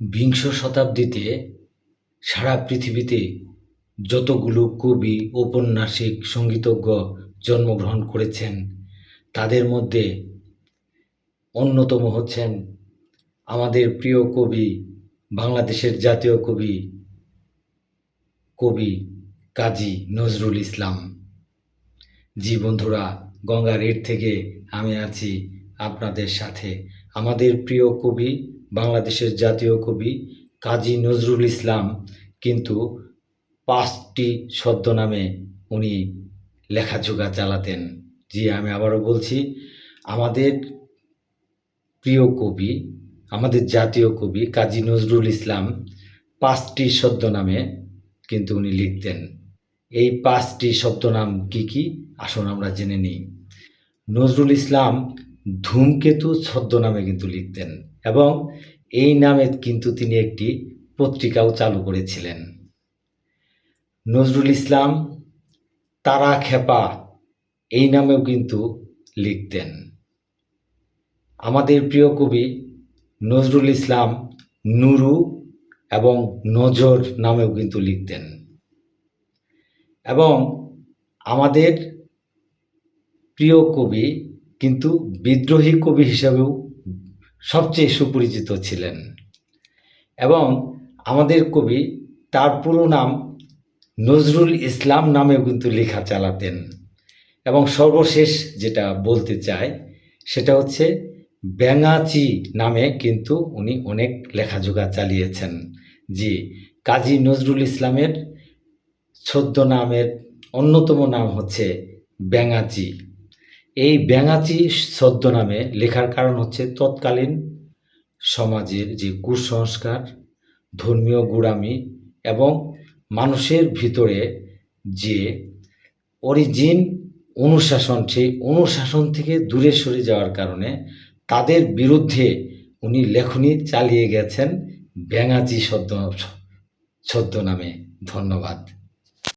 বিংশ শতাব্দীতে সারা পৃথিবীতে যতগুলো কবি ঔপন্যাসিক সঙ্গীতজ্ঞ জন্মগ্রহণ করেছেন, তাদের মধ্যে অন্যতম হচ্ছেন আমাদের প্রিয় কবি, বাংলাদেশের জাতীয় কবি কবি কাজী নজরুল ইসলাম। জি বন্ধুরা, গঙ্গার এর থেকে আমি আছি আপনাদের সাথে। আমাদের প্রিয় কবি বাংলাদেশের জাতীয় কবি কাজী নজরুল ইসলাম কিন্তু পাঁচটি ছদ্মনামে উনি লেখাজোখা চালাতেন। জি, আমি আবারও বলছি, আমাদের প্রিয় কবি, আমাদের জাতীয় কবি কাজী নজরুল ইসলাম পাঁচটি ছদ্মনামে কিন্তু উনি লিখতেন। এই পাঁচটি শব্দনাম কি কি? আসুন আমরা জেনে নিই। নজরুল ইসলাম ধূমকেতু ছদ্মনামে কিন্তু লিখতেন এবং এই নামে কিন্তু তিনি একটি পত্রিকাও চালু করেছিলেন। নজরুল ইসলাম তারা খেপা এই নামেও কিন্তু লিখতেন। আমাদের প্রিয় কবি নজরুল ইসলাম নুরু এবং নজর নামেও কিন্তু লিখতেন। এবং আমাদের প্রিয় কবি কিন্তু বিদ্রোহী কবি হিসাবেও সবচেয়ে সুপরিচিত ছিলেন। এবং আমাদের কবি তার পুরো নাম নজরুল ইসলাম নামেও কিন্তু লেখা চালাতেন। এবং সর্বশেষ যেটা বলতে চাই, সেটা হচ্ছে ব্যাঙাচি নামে কিন্তু উনি অনেক লেখাজোখা চালিয়েছেন। জি, কাজী নজরুল ইসলামের ছদ্ম নামের অন্যতম নাম হচ্ছে ব্যাঙাচি। এই ব্যাঙাচি ছদ্মনামে লেখার কারণ হচ্ছে তৎকালীন সমাজের যে কুসংস্কার, ধর্মীয় গোড়ামি এবং মানুষের ভিতরে যে অরিজিন অনুশাসন, সেই অনুশাসন থেকে দূরে সরে যাওয়ার কারণে তাদের বিরুদ্ধে উনি লেখনী চালিয়ে গেছেন ব্যাঙাচি ছদ্ম, ছদ্মনামে। ধন্যবাদ।